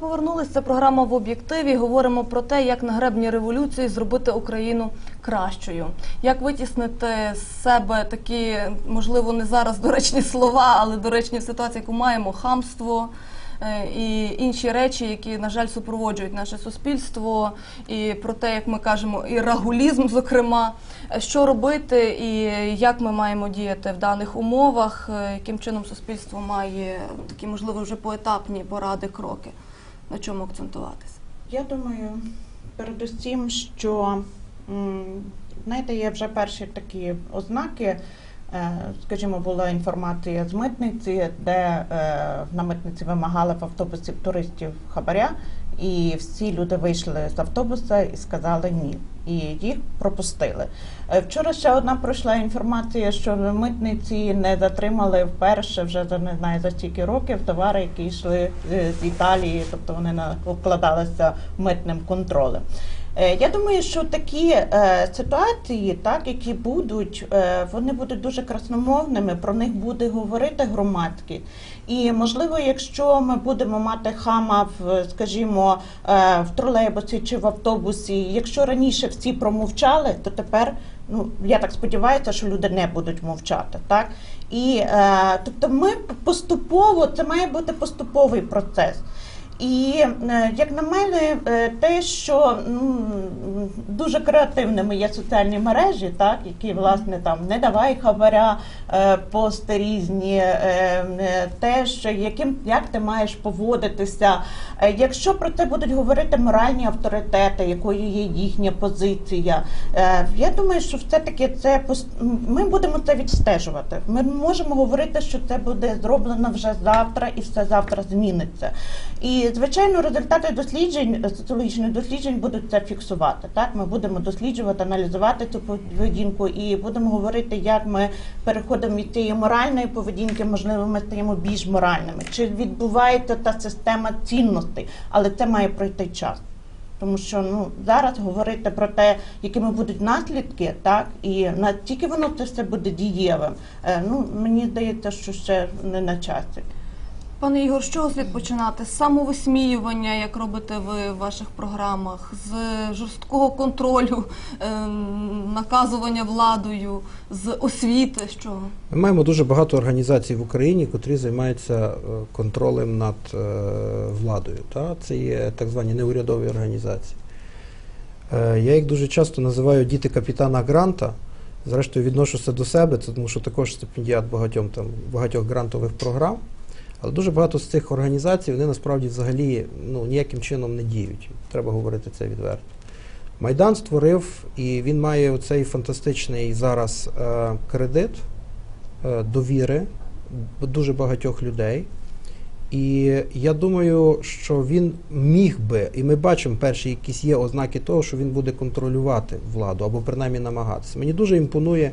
повернулись. Це програма в об'єктиві. Говоримо про те, як на гребні революції зробити Україну кращою, як витіснити з себе такі, можливо, не зараз доречні слова, але доречні в ситуації, яку маємо хамство. е, І інші речі, які на жаль супроводжують наше суспільство, і про те, як ми кажемо, і рагулізм, зокрема, що робити і як ми маємо діяти в даних умовах, е, яким чином суспільство має такі, можливо, вже поетапні поради, кроки, на чому акцентуватися. Я думаю, передусім, що знаєте, є вже перші такі ознаки. Е, Скажімо, була інформація з митниці, де е, на митниці вимагали в автобусі туристів хабаря, і всі люди вийшли з автобуса і сказали ні. І їх пропустили. Е, Вчора ще одна пройшла інформація, що митниці не затримали вперше вже за не знаю за стільки років товари, які йшли е, з Італії, тобто вони на обкладалися митним контролем. Е, Я думаю, що такі е, ситуації, так які будуть, е, вони будуть дуже красномовними. Про них буде говорити громадськість. І можливо, якщо ми будемо мати хама в, скажімо, в тролейбусі чи в автобусі, якщо раніше всі промовчали, то тепер ну я так сподіваюся, що люди не будуть мовчати, так і тобто, ми поступово це має бути поступовий процес. І е, як на мене, е, те, що дуже креативними є соціальні мережі, так які власне там не давай хабаря, е, пости різні, те, що яким як ти маєш поводитися. Якщо про це будуть говорити моральні авторитети, якою є їхня позиція, я думаю, що все таки це ми будемо це відстежувати. Ми можемо говорити, що це буде зроблено вже завтра, і все завтра зміниться. І звичайно, результати досліджень, е, соціологічних досліджень будуть це фіксувати. Так, ми будемо досліджувати, аналізувати цю поведінку і будемо говорити, як ми переходимо від цієї моральної поведінки, можливо, ми стаємо більш моральними. Чи відбувається та система цінностей, але це має пройти час. Тому що ну зараз говорити про те, якими будуть наслідки, так і наскільки воно це все буде дієвим. е, Ну мені здається, що ще не на часі. Пане Ігор, з чого слід починати? З самовисміювання, як робите ви в ваших програмах, з жорсткого контролю, ем, наказування владою, з освіти. З чого? Ми маємо дуже багато організацій в Україні, котрі займаються е, контролем над е, владою. Та? Це є так звані неурядові організації. Е, Я їх дуже часто називаю діти капітана Гранта. Зрештою, відношуся до себе, тому що також стипендіат багатьом там багатьох грантових програм. Але дуже багато з цих організацій вони насправді взагалі ну, ніяким чином не діють. Треба говорити це відверто. Майдан створив, і він має оцей фантастичний зараз е, кредит е, довіри дуже багатьох людей. І я думаю, що він міг би, і ми бачимо перші якісь є ознаки того, що він буде контролювати владу або принаймні намагатися. Мені дуже імпонує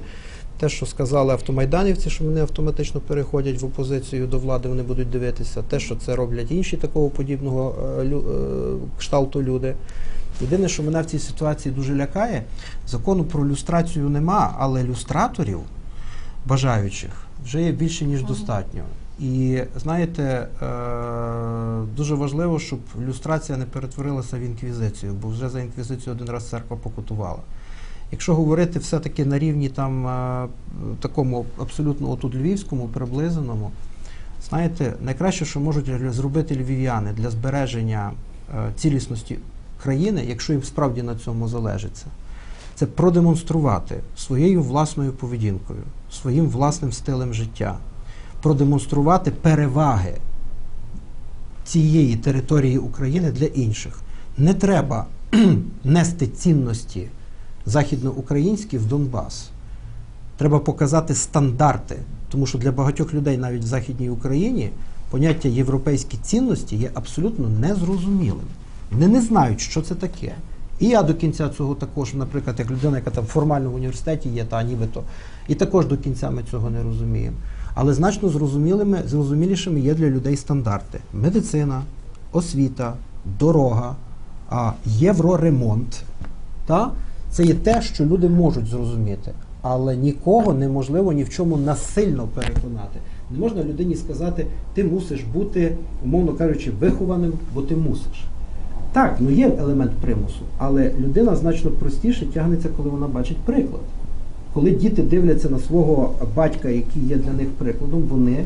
те, що сказали автомайданівці, що вони автоматично переходять в опозицію до влади, вони будуть дивитися, те, що це роблять інші такого подібного е, е, кшталту люди. Єдине, що мене в цій ситуації дуже лякає, закону про люстрацію нема, але люстраторів бажаючих вже є більше ніж достатньо. І знаєте, е, дуже важливо, щоб люстрація не перетворилася в інквізицію, бо вже за інквізицію один раз церква покутувала. Якщо говорити все-таки на рівні там е, такому абсолютно отут львівському, приблизеному, знаєте, найкраще, що можуть зробити львів'яни для збереження е, цілісності країни, якщо їм справді на цьому залежиться, це продемонструвати своєю власною поведінкою, своїм власним стилем життя, продемонструвати переваги цієї території України для інших. Не треба нести цінності західноукраїнські в Донбас. Треба показати стандарти, тому що для багатьох людей навіть в Західній Україні поняття європейські цінності є абсолютно незрозумілим. Вони не знають, що це таке. І я до кінця цього також, наприклад, як людина, яка там формально в університеті є, та нібито, і також до кінця ми цього не розуміємо. Але значно зрозумілими, зрозумілішими є для людей стандарти: медицина, освіта, дорога, євроремонт. Та? Це є те, що люди можуть зрозуміти, але нікого неможливо ні в чому насильно переконати. Не можна людині сказати, ти мусиш бути, умовно кажучи, вихованим, бо ти мусиш. Так, ну є елемент примусу, але людина значно простіше тягнеться, коли вона бачить приклад. Коли діти дивляться на свого батька, який є для них прикладом, вони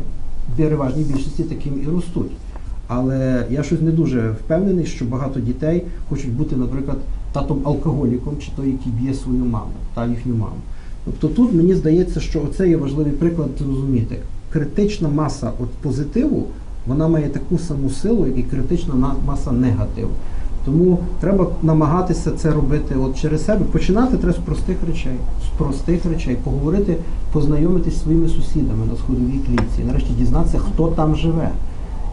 в переважній більшості таким і ростуть. Але я щось не дуже впевнений, що багато дітей хочуть бути, наприклад, татом алкоголіком, чи той, який б'є свою маму та їхню маму. Тобто тут мені здається, що оце є важливий приклад зрозуміти. Критична маса от позитиву, вона має таку саму силу, як і критична маса негативу. Тому треба намагатися це робити от через себе. Починати треба з простих речей. З простих речей. Поговорити, познайомитись зі своїми сусідами на сходовій клітці. Нарешті дізнатися, хто там живе.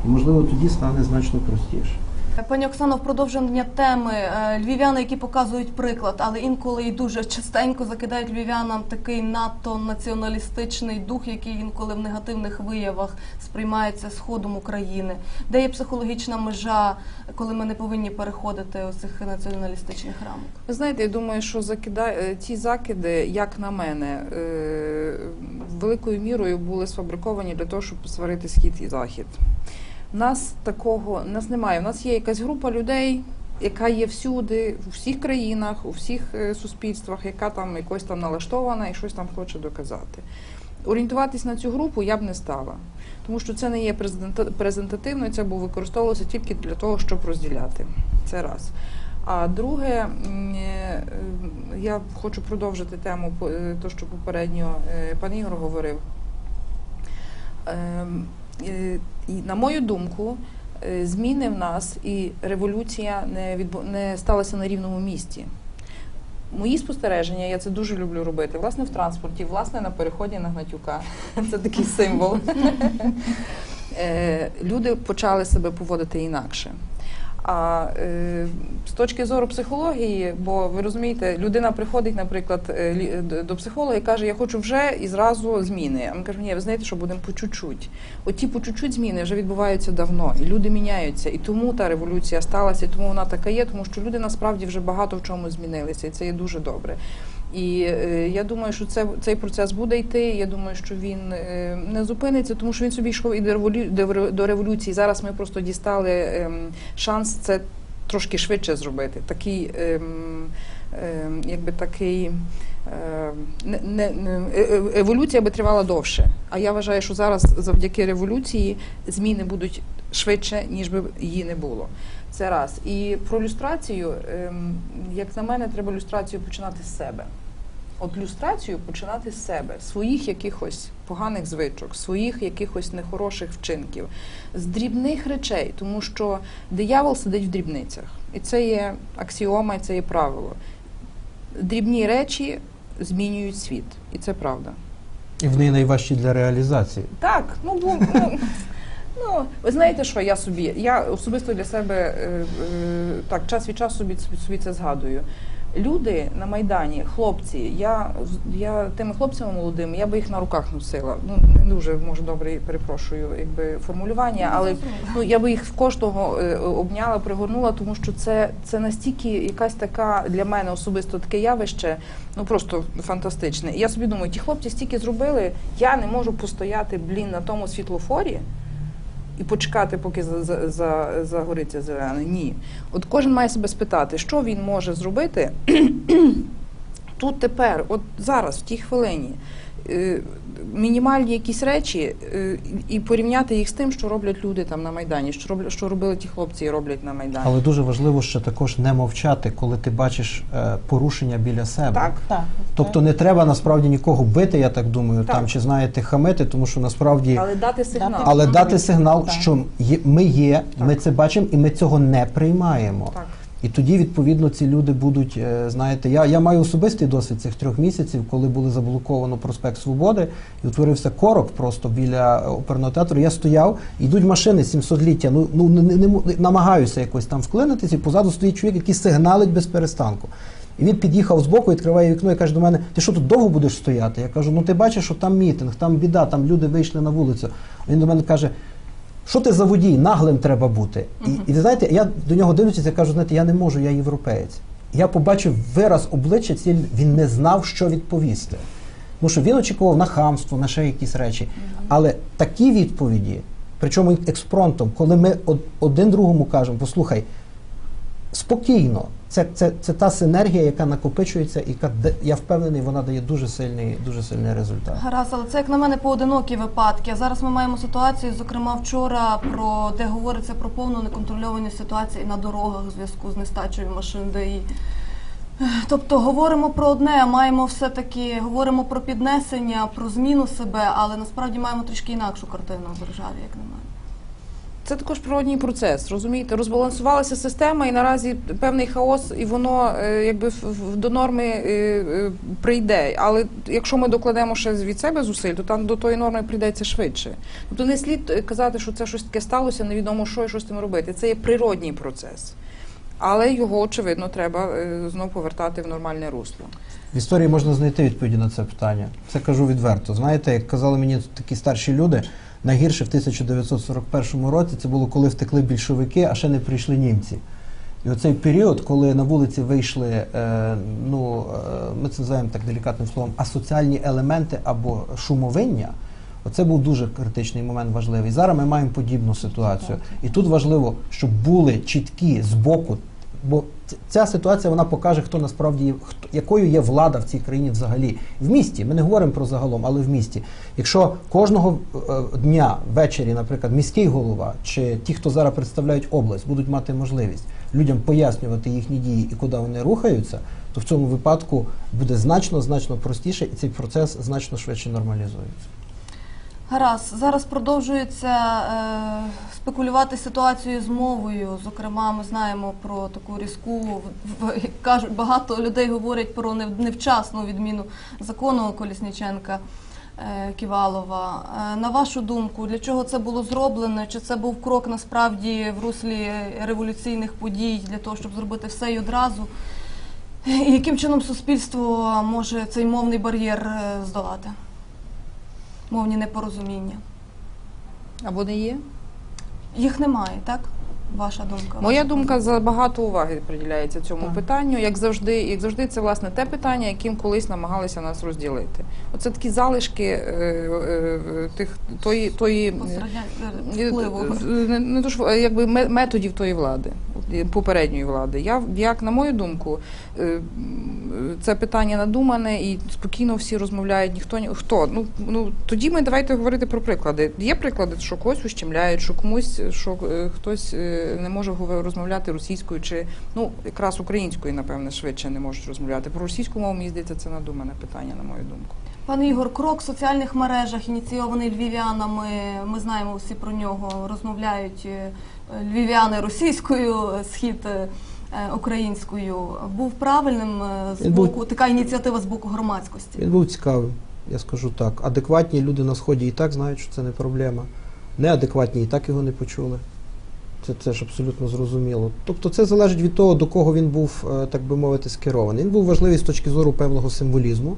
І можливо тоді стане значно простіше. Пані Оксано, в продовження теми е, львів'яни, які показують приклад, але інколи і дуже частенько закидають львів'янам такий надто націоналістичний дух, який інколи в негативних виявах сприймається сходом України. Де є психологічна межа, коли ми не повинні переходити ось цих націоналістичних рамок? Ви знаєте, я думаю, що закида... е, ці закиди, як на мене, е, великою мірою були сфабриковані для того, щоб сварити схід і захід. Нас такого нас немає. У нас є якась група людей, яка є всюди, у всіх країнах, у всіх е, суспільствах, яка там якось там налаштована і щось там хоче доказати. Орієнтуватись на цю групу я б не стала, тому що це не є презентативно, це було використовувалося тільки для того, щоб розділяти. Це раз. А друге, е, я хочу продовжити тему, е, то, що попередньо пан Ігор говорив. І, на мою думку, е, зміни в нас і революція не, відбу... не сталася на рівному місці. Мої спостереження, я це дуже люблю робити, власне, в транспорті, власне, на переході на Гнатюка. Це такий символ. Е, Люди почали себе поводити інакше. А е, з точки зору психології, бо ви розумієте, людина приходить, наприклад, е, до- до психолога і каже, я хочу вже і зразу зміни. А ми кажемо, ні, ви знаєте, що будемо по чуть-чуть. От ті по чуть-чуть зміни вже відбуваються давно, і люди міняються. І тому та революція сталася, і тому вона така є, тому що люди насправді вже багато в чому змінилися, і це є дуже добре. І е, я думаю, що це цей процес буде йти. Я думаю, що він е, не зупиниться, тому що він собі йшов і до револю- до революції. Зараз ми просто дістали ем, шанс це трошки швидше зробити. Такий, ем, ем, якби такий. Не, не, е- е- еволюція би тривала довше. А я вважаю, що зараз завдяки революції зміни будуть швидше, ніж би її не було. Це раз. І про люстрацію, ем, як на мене, треба люстрацію починати з себе. От люстрацію починати з себе, своїх якихось поганих звичок, своїх якихось нехороших вчинків, з дрібних речей, тому що диявол сидить в дрібницях. І це є аксіома, і це є правило. Дрібні речі змінюють світ, і це правда. І вони найважчі для реалізації. Так, ну бо ну, ну ви знаєте, що я собі? Я особисто для себе е, е, так час від часу собі, собі це згадую. Люди на майдані, хлопці, я я тими хлопцями молодими, я би їх на руках носила. Ну не дуже може добре перепрошую, якби формулювання, але ну я би їх в кожного е, обняла, пригорнула, тому що це, це настільки якась така для мене особисто таке явище, ну просто фантастичне. І я собі думаю, ті хлопці стільки зробили, я не можу постояти, блін, на тому світлофорі. І почекати, поки за, за, за, загориться зелене. Ні. От кожен має себе спитати, що він може зробити тут тепер, от зараз, в тій хвилині. Е, Мінімальні якісь речі е, і порівняти їх з тим, що роблять люди там на Майдані, що роблять, що робили ті хлопці і роблять на Майдані. Але дуже важливо ще також не мовчати, коли ти бачиш е, порушення біля себе. Так, Так. Тобто не треба насправді нікого бити, я так думаю, Так. там чи знаєте хамити, тому що насправді але дати сигнал. але дати сигнал, Так. що є, ми є, ми це бачимо, і ми цього не приймаємо. Так. І тоді, відповідно, ці люди будуть, е, знаєте, я, я маю особистий досвід цих трьох місяців, коли були заблоковано проспект Свободи, і утворився корок просто біля е, оперного театру. Я стояв, йдуть машини 700-ліття, ну, ну не, не, м- намагаюся якось там вклинитися, і позаду стоїть чоловік, який сигналить без перестанку. І він під'їхав збоку, відкриває вікно і каже до мене: ти що тут довго будеш стояти? Я кажу, ну ти бачиш, що там мітинг, там біда, там люди вийшли на вулицю. Він до мене каже. Що ти за водій? Наглим треба бути. І, і ви знаєте, я до нього дивлюся, я кажу, знаєте, я не можу, я європеєць. Я побачив вираз обличчя цієї, він не знав, що відповісти. Тому що він очікував на хамство, на ще якісь речі. Але такі відповіді, причому експронтом, коли ми один другому кажемо, послухай, спокійно, це, це, це та синергія, яка накопичується, і яка, я впевнений, вона дає дуже сильний, дуже сильний результат. Гаразд, але це як на мене поодинокі випадки. Зараз ми маємо ситуацію, зокрема вчора, про де говориться про повну неконтрольовані ситуації на дорогах у зв'язку з нестачею машин ДАІ. Тобто говоримо про одне, маємо все-таки говоримо про піднесення, про зміну себе, але насправді маємо трішки інакшу картину в державі, як на мене. Це також природній процес, розумієте? Розбалансувалася система, і наразі певний хаос, і воно е, якби до норми е, е, прийде. Але якщо ми докладемо ще від себе зусиль, то там до тої норми прийдеться швидше. Тобто не слід казати, що це щось таке сталося, невідомо що і що з тим робити. Це є природній процес. Але його, очевидно, треба е, знов повертати в нормальне русло. В історії можна знайти відповіді на це питання. Це кажу відверто. Знаєте, як казали мені такі старші люди, найгірше в 1941 році це було коли втекли більшовики, а ще не прийшли німці. І оцей період, коли на вулиці вийшли, е, ну е, ми це називаємо так делікатним словом, асоціальні елементи або шумовиння. Оце був дуже критичний момент важливий. Зараз ми маємо подібну ситуацію. І тут важливо, щоб були чіткі з боку, бо ця ситуація вона покаже, хто насправді хто, якою є влада в цій країні взагалі. В місті. Ми не говоримо про загалом, але в місті. Якщо кожного е, дня ввечері, наприклад, міський голова чи ті, хто зараз представляють область, будуть мати можливість людям пояснювати їхні дії і куди вони рухаються, то в цьому випадку буде значно значно простіше, і цей процес значно швидше нормалізується. Гаразд, зараз продовжується е, спекулювати ситуацією з мовою. Зокрема, ми знаємо про таку різку, в- кажуть, багато людей говорять про невчасну відміну закону Колісніченка. е, Ківалова. Е, На вашу думку, для чого це було зроблено? Чи це був крок насправді в руслі революційних подій для того, щоб зробити все і одразу? І яким чином суспільство може цей мовний бар'єр е, здолати? Мовні непорозуміння. А вони є? Їх немає, так? Ваша думка? Моя Ваша думка забагато уваги приділяється цьому Так. питанню. Як завжди, як завжди, це власне те питання, яким колись намагалися нас розділити. Оце такі залишки е, е, тих тої тої. Е, впливу. Не, не то ж, е, якби методів тої влади, е, попередньої влади. Я як на мою думку, е, це питання надумане і спокійно всі розмовляють. Ніхто ні хто. Ну ну тоді ми давайте говорити про приклади. Є приклади, що когось ущемляють, що комусь що е, хтось е, не може розмовляти російською, чи ну якраз українською, напевне, швидше не можуть розмовляти. Про російську мову мені здається, це надумане питання, на мою думку. Пане Ігор, крок в соціальних мережах, ініційований львів'янами. Ми знаємо всі про нього. Розмовляють львів'яни російською, схід е, українською. Був правильним е, з Він був- боку така ініціатива з боку громадськості. Він був цікавим, я скажу так. Адекватні люди на сході і так знають, що це не проблема. Неадекватні і так його не почули. Це, це ж абсолютно зрозуміло. Тобто це залежить від того, до кого він був, е, так би мовити, скерований. Він був важливий з точки зору певного символізму,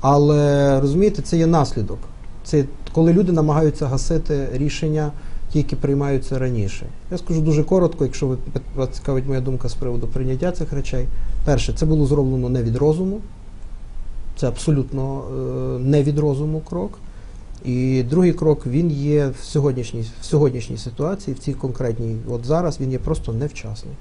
але розумієте, це є наслідок. Це коли люди намагаються гасити рішення, ті, які приймаються раніше. Я скажу дуже коротко, якщо ви вас цікавить моя думка з приводу прийняття цих речей. Перше, це було зроблено не від розуму. Це абсолютно е, не від розуму крок. І другий крок він є в сьогоднішній, в сьогоднішній ситуації, в цій конкретній, от зараз він є просто невчасний.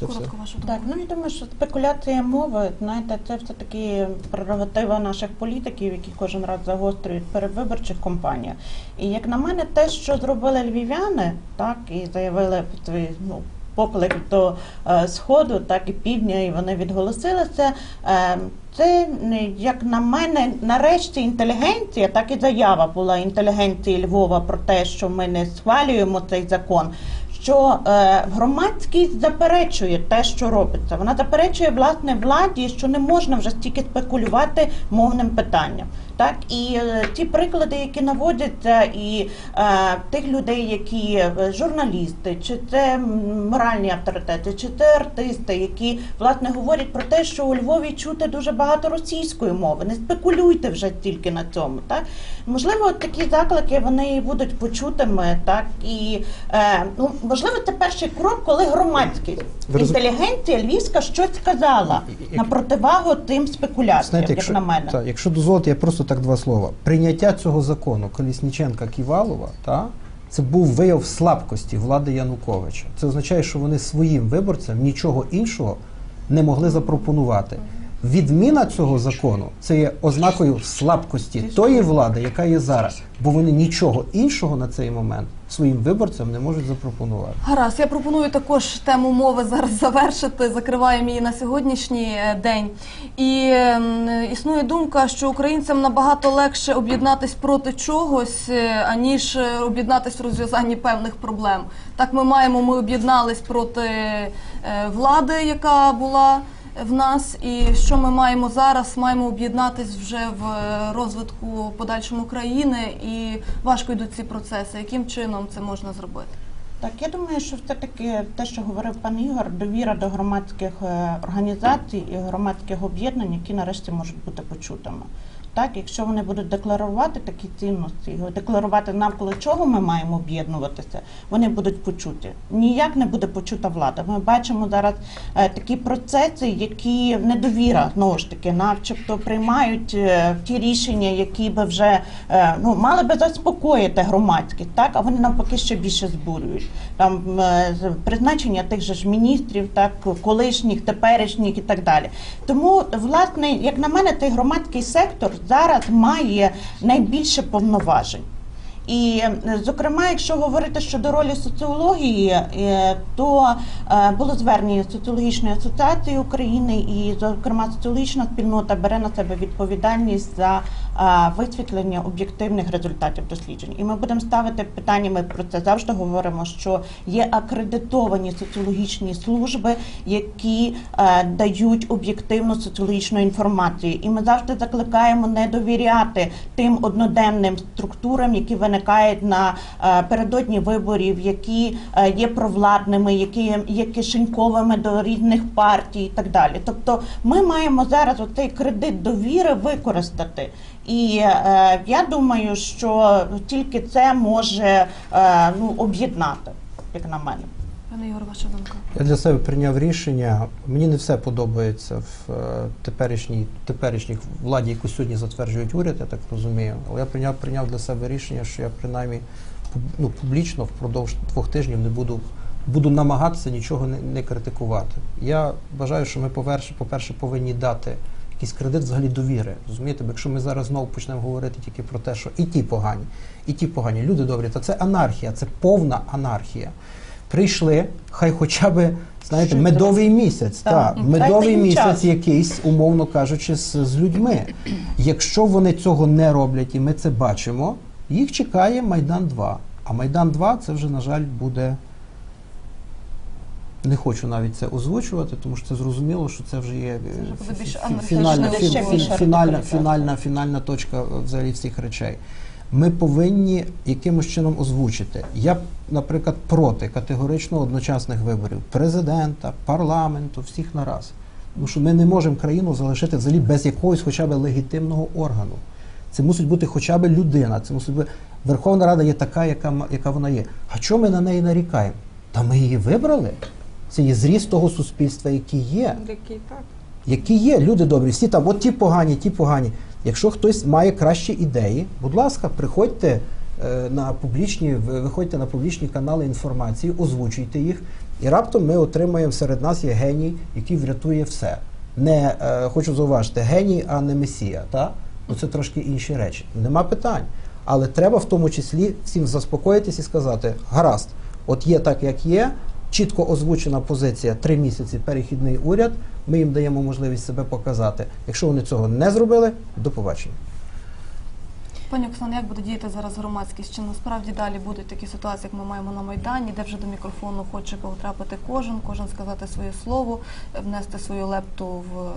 Це все. Коротко. Так, ну я думаю, що спекуляція мови, знаєте, це все таки прерогатива наших політиків, які кожен раз загострюють передвиборчих кампаніях. І як на мене, те, що зробили львів'яни, так і заявили свій ну, поклик до е, сходу, так і півдня, і вони відголосилися. Е, це, як на мене, нарешті інтелігенція, так і заява була інтелігенції Львова про те, що ми не схвалюємо цей закон. Що е, громадськість заперечує те, що робиться. Вона заперечує власне владі, що не можна вже стільки спекулювати мовним питанням. Так і е, ті приклади, які наводяться, і е, тих людей, які е, журналісти, чи це моральні авторитети, чи це артисти, які власне говорять про те, що у Львові чути дуже багато російської мови. Не спекулюйте вже тільки на цьому. Так можливо, такі заклики вони будуть почутими, так і е, ну можливо, це перший крок, коли громадськість інтелігенція львівська щось сказала на противагу тим спекуляціям, Знаєте, як якщо, на мене. Так, якщо дозволите, я просто так два слова. Прийняття цього закону Колісніченка Ківалова, та, це був вияв слабкості влади Януковича. Це означає, що вони своїм виборцям нічого іншого не могли запропонувати. Відміна цього закону це є ознакою слабкості тої влади, яка є зараз, бо вони нічого іншого на цей момент своїм виборцям не можуть запропонувати. Гаразд, я пропоную також тему мови зараз завершити. Закриваємо її на сьогоднішній е, день. І ем, існує думка, що українцям набагато легше об'єднатись проти чогось, е, аніж е, об'єднатись в розв'язанні певних проблем. Так ми маємо, ми об'єднались проти влади, яка була в нас, і що ми маємо зараз? Маємо об'єднатись вже в е, розвитку подальшому країни, і важко йдуть ці процеси. Яким чином це можна зробити? Так, я думаю, що все-таки те, що говорив пан Ігор, довіра до громадських е, організацій і громадських об'єднань, які нарешті можуть бути почутими. Так, якщо вони будуть декларувати такі цінності, декларувати навколо чого ми маємо об'єднуватися, вони будуть почуті. Ніяк не буде почута влада. Ми бачимо зараз е, такі процеси, які недовіра знову ж таки, начебто приймають е, ті рішення, які би вже е, ну мали би заспокоїти громадськість, так а вони навпаки ще більше збурюють. Там призначення тих же ж міністрів, так колишніх, теперішніх і так далі. Тому, власне, як на мене, той громадський сектор зараз має найбільше повноважень. І, е, зокрема, якщо говорити щодо ролі соціології, е, то е, було звернення соціологічної асоціації України, і, зокрема, соціологічна спільнота бере на себе відповідальність за висвітлення об'єктивних результатів досліджень. І ми будемо ставити питання. Ми про це завжди говоримо, що є акредитовані соціологічні служби, які дають об'єктивну соціологічну інформацію. І ми завжди закликаємо не довіряти тим одноденним структурам, які виникають на е, передодні виборів, які е, є провладними, які є кишеньковими до різних партій і так далі. Тобто, ми маємо зараз оцей кредит довіри використати. І е, я думаю, що тільки це може е, ну, об'єднати, як на мене. Пане Ігор, ваша думка? Я для себе прийняв рішення. Мені не все подобається в е, теперішній теперішній владі, яку сьогодні затверджують уряд, я так розумію. Але я прийняв прийняв для себе рішення, що я принаймні ну, публічно впродовж двох тижнів не буду. Буду намагатися нічого не, не критикувати. Я вважаю, що ми по-перше, по-перше, повинні дати якийсь кредит взагалі довіри. Розумієте, якщо ми зараз знову почнемо говорити тільки про те, що і ті погані, і ті погані, люди добрі, то це анархія, це повна анархія прийшли, хай хоча б, знаєте, медовий місяць. Так. Дайте медовий місяць якийсь, умовно кажучи, з, з людьми. Якщо вони цього не роблять, і ми це бачимо, їх чекає Майдан 2. А Майдан 2 це вже, на жаль, буде. Не хочу навіть це озвучувати, тому що це зрозуміло, що це вже є е, Це фі- фінальна, фі- фі- фінальна, фінальна, фінальна точка е, взагалі всіх речей. Ми повинні якимось чином озвучити. Я, наприклад, проти категорично одночасних виборів президента, парламенту, всіх нараз. Тому що ми не можемо країну залишити взагалі без якогось хоча б легітимного органу. Це мусить бути хоча б людина. Це мусить бути Верховна Рада є така, яка, яка вона є. А чому ми на неї нарікаємо? Та ми її вибрали. Це є зріст того суспільства, який є Який так. які є люди добрі, всі там, от ті погані, ті погані. Якщо хтось має кращі ідеї, будь ласка, приходьте е, на публічні, виходьте на публічні канали інформації, озвучуйте їх, і раптом ми отримаємо серед нас є геній, який врятує все. Не е, хочу зауважити, геній, а не месія. Та? Ну це трошки інші речі. Нема питань. Але треба в тому числі всім заспокоїтись і сказати: гаразд, от є так, як є, чітко озвучена позиція три місяці перехідний уряд. Ми їм даємо можливість себе показати. Якщо вони цього не зробили, до побачення. Пані Оксана, як буде діяти зараз громадськість? Чи насправді далі будуть такі ситуації, як ми маємо на Майдані, де вже до мікрофону хоче потрапити кожен, кожен сказати своє слово, внести свою лепту в,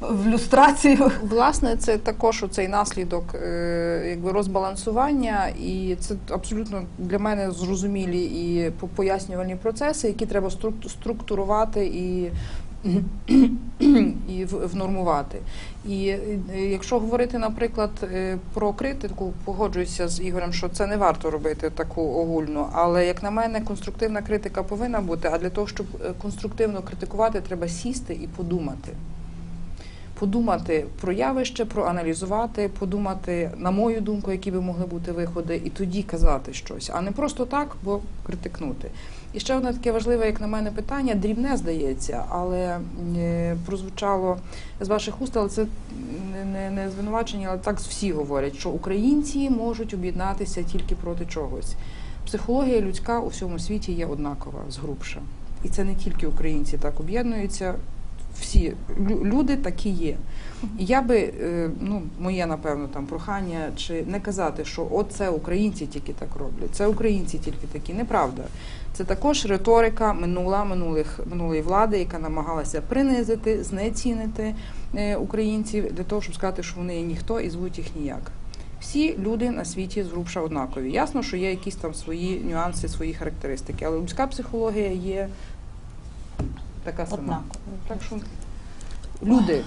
в люстрацію? Власне, це також цей наслідок е, якби розбалансування, і це абсолютно для мене зрозумілі і по- пояснювальні процеси, які треба струк- структурувати і. І внормувати. І е, якщо говорити, наприклад, е, про критику, погоджуюся з Ігорем, що це не варто робити таку огульну. Але як на мене, конструктивна критика повинна бути. А для того, щоб конструктивно критикувати, треба сісти і подумати подумати про явище, проаналізувати, подумати, на мою думку, які би могли бути виходи, і тоді казати щось, а не просто так, бо критикнути. І ще одне таке важливе, як на мене, питання, дрібне здається, але е, прозвучало з ваших уст, але це не, не, звинувачення, але так всі говорять, що українці можуть об'єднатися тільки проти чогось. Психологія людська у всьому світі є однакова, згрубша. І це не тільки українці так об'єднуються, всі люди такі є. І я би, е, ну, моє, напевно, там прохання, чи не казати, що от це українці тільки так роблять, це українці тільки такі. Неправда. Це також риторика минула минулих минулої влади, яка намагалася принизити, знецінити е, українців для того, щоб сказати, що вони є ніхто і звуть їх ніяк. Всі люди на світі згрубша однакові. Ясно, що є якісь там свої нюанси, свої характеристики, але людська психологія є така сама. Однаково. Так що люди,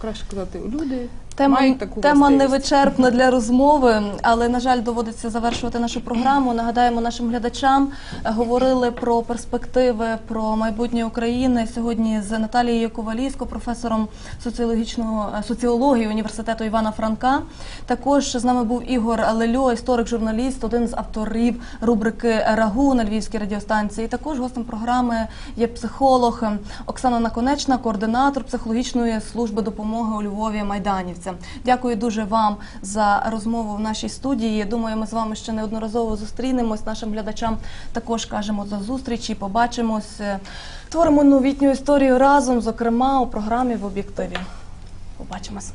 краще казати, люди Тема, мають таку тема властивість. невичерпна для розмови, але на жаль, доводиться завершувати нашу програму. Нагадаємо нашим глядачам. е, Говорили про перспективи, про майбутнє України сьогодні з Наталією Ковалійсько, професором соціологічного е, соціології університету Івана Франка. Також з нами був Ігор Лельо, історик, журналіст, один з авторів рубрики Рагу на Львівській радіостанції. Також гостем програми є психолог е, Оксана Наконечна, координатор психологічної служби допомоги у Львові Майданівцям. Дякую дуже вам за розмову в нашій студії. Думаю, ми з вами ще неодноразово зустрінемось. Нашим глядачам також кажемо за зустрічі. Побачимось. Е, Творимо новітню історію разом, зокрема у програмі в об'єктиві. Побачимось.